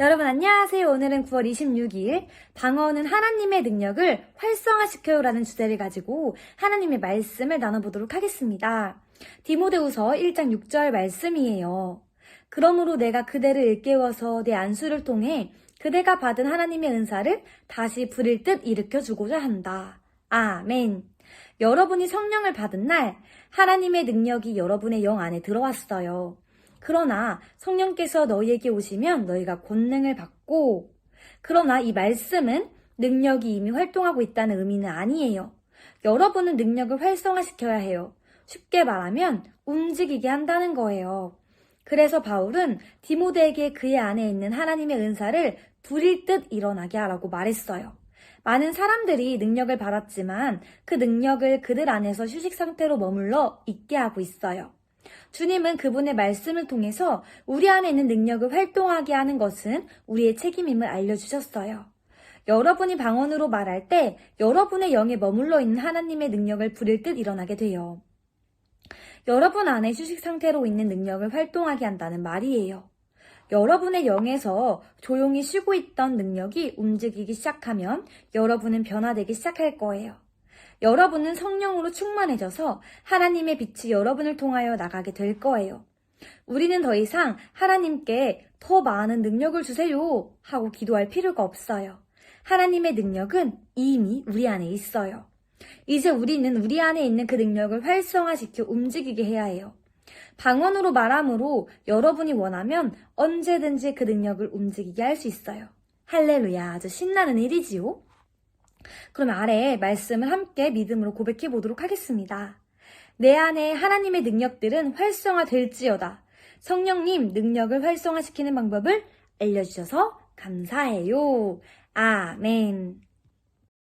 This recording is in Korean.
여러분 안녕하세요. 오늘은 9월 26일 방언은 하나님의 능력을 활성화시켜요라는 주제를 가지고 하나님의 말씀을 나눠보도록 하겠습니다. 디모데후서 1장 6절 말씀이에요. 그러므로 내가 그대를 일깨워서 내 안수를 통해 그대가 받은 하나님의 은사를 다시 부릴 듯 일으켜 주고자 한다. 아멘. 여러분이 성령을 받은 날 하나님의 능력이 여러분의 영 안에 들어왔어요. 그러나 성령께서 너희에게 오시면 너희가 권능을 받고 그러나 이 말씀은 능력이 이미 활동하고 있다는 의미는 아니에요. 여러분은 능력을 활성화시켜야 해요. 쉽게 말하면 움직이게 한다는 거예요. 그래서 바울은 디모데에게 그의 안에 있는 하나님의 은사를 부릴 듯 일어나게 하라고 말했어요. 많은 사람들이 능력을 받았지만 그 능력을 그들 안에서 휴식 상태로 머물러 있게 하고 있어요. 주님은 그분의 말씀을 통해서 우리 안에 있는 능력을 활동하게 하는 것은 우리의 책임임을 알려주셨어요. 여러분이 방언으로 말할 때 여러분의 영에 머물러 있는 하나님의 능력을 부릴 듯 일어나게 돼요. 여러분 안에 휴식 상태로 있는 능력을 활동하게 한다는 말이에요. 여러분의 영에서 조용히 쉬고 있던 능력이 움직이기 시작하면 여러분은 변화되기 시작할 거예요. 여러분은 성령으로 충만해져서 하나님의 빛이 여러분을 통하여 나가게 될 거예요. 우리는 더 이상 하나님께 더 많은 능력을 주세요 하고 기도할 필요가 없어요. 하나님의 능력은 이미 우리 안에 있어요. 이제 우리는 우리 안에 있는 그 능력을 활성화시켜 움직이게 해야 해요. 방언으로 말함으로 여러분이 원하면 언제든지 그 능력을 움직이게 할 수 있어요. 할렐루야, 아주 신나는 일이지요? 그럼 아래 말씀을 함께 믿음으로 고백해 보도록 하겠습니다. 내 안에 하나님의 능력들은 활성화될지어다. 성령님 능력을 활성화시키는 방법을 알려주셔서 감사해요. 아멘.